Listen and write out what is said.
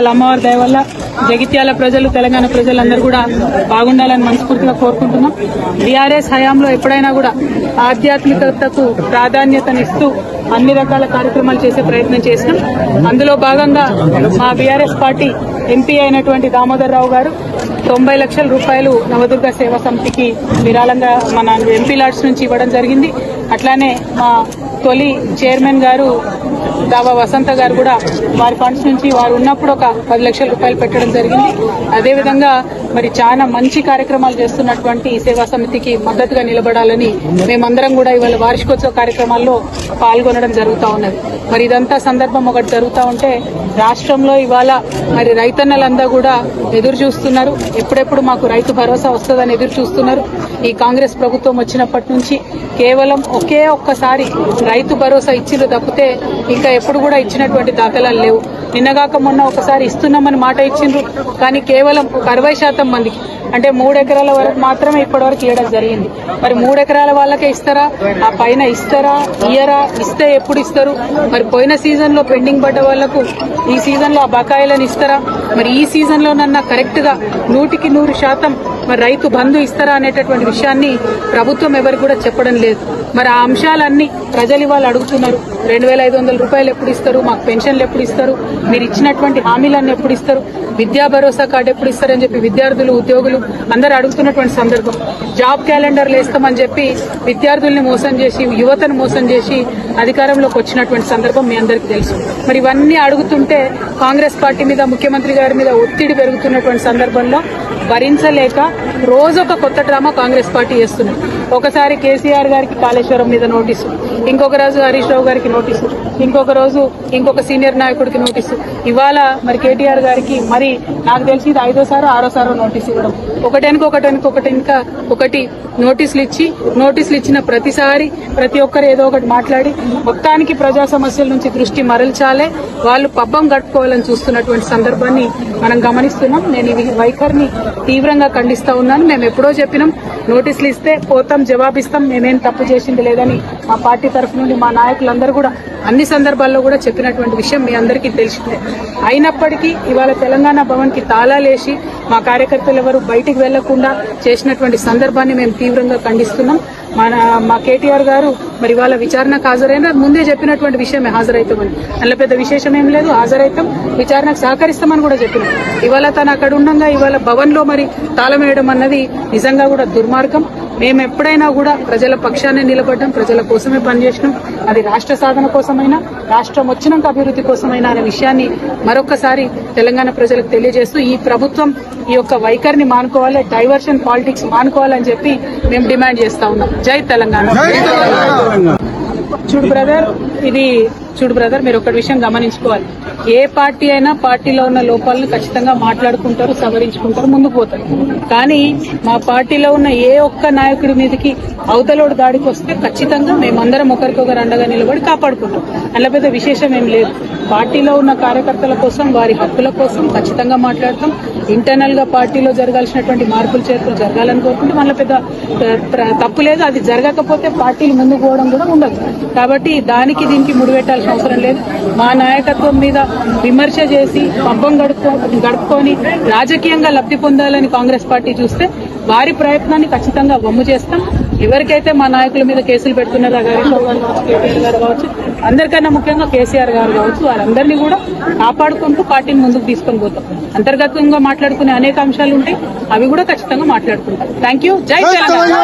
వాళ్ళ అమ్మవారి దయ వల్ల జగిత్యాల ప్రజలు తెలంగాణ ప్రజలందరూ కూడా బాగుండాలని మనస్ఫూర్తిగా కోరుకుంటున్నాం. బీఆర్ఎస్ హయాంలో ఎప్పుడైనా కూడా ఆధ్యాత్మికతకు ప్రాధాన్యతనిస్తూ అన్ని రకాల కార్యక్రమాలు చేసే ప్రయత్నం చేసినాం. అందులో భాగంగా మా బీఆర్ఎస్ పార్టీ ఎంపీ అయినటువంటి దామోదర్ రావు గారు తొంభై లక్షల రూపాయలు నవదుర్గ సేవా సమితికి విరాళంగా మన ఎంపీ లాడ్స్ నుంచి ఇవ్వడం జరిగింది. అట్లానే మా తొలి చైర్మన్ గారు దావా వసంత గారు కూడా వారి ఫండ్స్ నుంచి వారు ఉన్నప్పుడు ఒక పది లక్షల రూపాయలు పెట్టడం జరిగింది. అదేవిధంగా మరి చాలా మంచి కార్యక్రమాలు చేస్తున్నటువంటి ఈ సేవా సమితికి మద్దతుగా నిలబడాలని మేమందరం కూడా ఇవాళ వార్షికోత్సవ కార్యక్రమాల్లో పాల్గొనడం జరుగుతూ ఉన్నది. మరి ఇదంతా సందర్భం ఒకటి జరుగుతూ ఉంటే రాష్ట్రంలో ఇవాళ మరి రైతన్నలంతా కూడా ఎదురు చూస్తున్నారు. ఎప్పుడెప్పుడు మాకు రైతు భరోసా వస్తుందని ఎదురు చూస్తున్నారు. ఈ కాంగ్రెస్ ప్రభుత్వం వచ్చినప్పటి నుంచి కేవలం ఒకే ఒక్కసారి రైతు భరోసా ఇచ్చిండ్రు తప్పితే ఇంకా ఎప్పుడు కూడా ఇచ్చినటువంటి దాఖలాలు లేవు. నిన్నగాక మొన్న ఒకసారి ఇస్తున్నామని మాట ఇచ్చిండ్రు కానీ కేవలం ఒక అరవై శాతం మందికి అంటే మూడు ఎకరాల వరకు మాత్రమే ఇప్పటివరకు ఇవ్వడం జరిగింది. మరి మూడు ఎకరాల వాళ్ళకే ఇస్తారా? ఆ పైన ఇస్తారా? ఇయ్యరా? ఇస్తే ఎప్పుడు ఇస్తారు? మరి పోయిన సీజన్లో పెండింగ్ పడ్డ వాళ్ళకు ఈ సీజన్లో ఆ బకాయిలను ఇస్తారా? మరి ఈ సీజన్లోనన్నా కరెక్ట్గా నూటికి నూరు శాతం మరి రైతు బంధు ఇస్తారా అనేటటువంటి విషయాన్ని ప్రభుత్వం ఎవరు కూడా చెప్పడం లేదు. మరి ఆ అంశాలన్నీ ప్రజలు ఇవాళ అడుగుతున్నారు. రెండు వేల ఐదు వందల రూపాయలు ఎప్పుడు ఇస్తారు? మాకు పెన్షన్లు ఎప్పుడు ఇస్తారు? మీరు ఇచ్చినటువంటి హామీలన్నీ ఎప్పుడు ఇస్తారు? విద్యా భరోసా కార్డు ఎప్పుడు ఇస్తారని చెప్పి విద్యార్థులు ఉద్యోగులు అందరూ అడుగుతున్నటువంటి సందర్భం. జాబ్ క్యాలెండర్లు వేస్తామని చెప్పి విద్యార్థుల్ని మోసం చేసి యువతను మోసం చేసి అధికారంలోకి వచ్చినటువంటి సందర్భం మీ అందరికీ తెలుసు. మరి ఇవన్నీ అడుగుతుంటే కాంగ్రెస్ పార్టీ మీద ముఖ్యమంత్రి గారి మీద ఒత్తిడి పెరుగుతున్నటువంటి సందర్భంలో భరించలేక రోజు ఒక కొత్త డ్రామా కాంగ్రెస్ పార్టీ చేస్తుంది. ఒకసారి కేసీఆర్ గారికి కాళేశ్వరం మీద నోటీసు ఇంకొక రోజు హరీష్ రావు గారికి నోటీసు ఇంకొక రోజు ఇంకొక సీనియర్ నాయకుడికి నోటీసు. ఇవాళ మరి కేటీఆర్ గారికి మరి నాకు తెలిసి ఇది ఐదోసారో ఆరోసారో నోటీస్ ఇవ్వడం. ఒకటెనక ఒకటి ఇంకా ఒకటి నోటీసులు ఇచ్చి నోటీసులు ఇచ్చిన ప్రతిసారి ప్రతి ఒక్కరు ఏదో ఒకటి మాట్లాడి మొత్తానికి ప్రజా సమస్యల నుంచి దృష్టి మరల్చాలే. వాళ్ళు పబ్బం కట్టుకోవాలని చూస్తున్నటువంటి సందర్భాన్ని మనం గమనిస్తున్నాం. నేను ఈ వైఖరిని తీవ్రంగా ఖండిస్తా ఉన్నాను. మేము ఎప్పుడో చెప్పినాం నోటీసులు ఇస్తే పోతాం జవాబిస్తాం మేమేం తప్పు చేసింది లేదని మా పార్టీ తరఫు నుండి మా నాయకులందరూ కూడా అన్ని సందర్భాల్లో కూడా చెప్పినటువంటి విషయం మీ అందరికీ తెలిసిందే. అయినప్పటికీ ఇవాళ తెలంగాణ భవన్కి తాళాలేసి మా కార్యకర్తలు ఎవరు బయటికి వెళ్ళకుండా చేసినటువంటి సందర్భాన్ని మేము తీవ్రంగా ఖండిస్తున్నాం. మన మా కేటీఆర్ గారు మరి ఇవాళ విచారణకు హాజరైన ముందే చెప్పినటువంటి విషయమే హాజరైతామని. అందులో పెద్ద విశేషం ఏం లేదు హాజరైతాం విచారణకు సహకరిస్తామని కూడా చెప్పినాం. ఇవాళ తను అక్కడ ఉండగా ఇవాళ భవన్లో మరి తాళం వేయడం అన్నది నిజంగా కూడా దుర్మార్గం. మేము ఎప్పుడైనా కూడా ప్రజల పక్షాన్ని నిలబడ్డాం ప్రజల కోసమే పనిచేసినాం. అది రాష్ట్ర సాధన కోసమైనా రాష్ట్రం వచ్చినాక అభివృద్ధి కోసమైనా అనే విషయాన్ని మరొకసారి తెలంగాణ ప్రజలకు తెలియజేస్తూ ఈ ప్రభుత్వం ఈ యొక్క వైఖరిని మానుకోవాలి డైవర్షన్ పాలిటిక్స్ మానుకోవాలని చెప్పి మేము డిమాండ్ చేస్తా ఉన్నాం. జై తెలంగాణ. చూడు బ్రదర్ ఇది చూడు బ్రదర్ మీరు ఒకటి విషయం గమనించుకోవాలి. ఏ పార్టీ అయినా పార్టీలో ఉన్న లోపాలను ఖచ్చితంగా మాట్లాడుకుంటారు సవరించుకుంటారు ముందుకు పోతారు. కానీ మా పార్టీలో ఉన్న ఏ ఒక్క నాయకుడి మీదకి అవతలోడు దాడికి వస్తే ఖచ్చితంగా మేమందరం ఒకరికొకరు అండగా నిలబడి కాపాడుకుంటాం. అందులో పెద్ద విశేషం ఏం లేదు. పార్టీలో ఉన్న కార్యకర్తల కోసం వారి హక్కుల కోసం ఖచ్చితంగా మాట్లాడతాం. ఇంటర్నల్గా పార్టీలో జరగాల్సినటువంటి మార్పులు చేర్పులు జరగాలని కోరుకుంటే మనలో పెద్ద తప్పు లేదు. అది జరగకపోతే పార్టీలు ముందుకు పోవడం కూడా ఉండదు. కాబట్టి దానికి దీనికి చేయాల్సిన అవసరం లేదు. మా నాయకత్వం మీద విమర్శ చేసి పబ్బం గడుపుకో గడుపుకొని రాజకీయంగా లబ్ధి పొందాలని కాంగ్రెస్ పార్టీ చూస్తే వారి ప్రయత్నాన్ని ఖచ్చితంగా వమ్ము చేస్తాం. ఎవరికైతే మా నాయకుల మీద కేసులు పెడుతున్నారో గారు కావచ్చు గారు కావచ్చు అందరికన్నా ముఖ్యంగా కేసీఆర్ గారు కావచ్చు వారందరినీ కూడా కాపాడుకుంటూ పార్టీని ముందుకు తీసుకొని పోతాం. అంతర్గతంగా మాట్లాడుకునే అనేక అంశాలు ఉంటాయి అవి కూడా ఖచ్చితంగా మాట్లాడుకుంటాం. థ్యాంక్ యూ జై తెలంగాణ.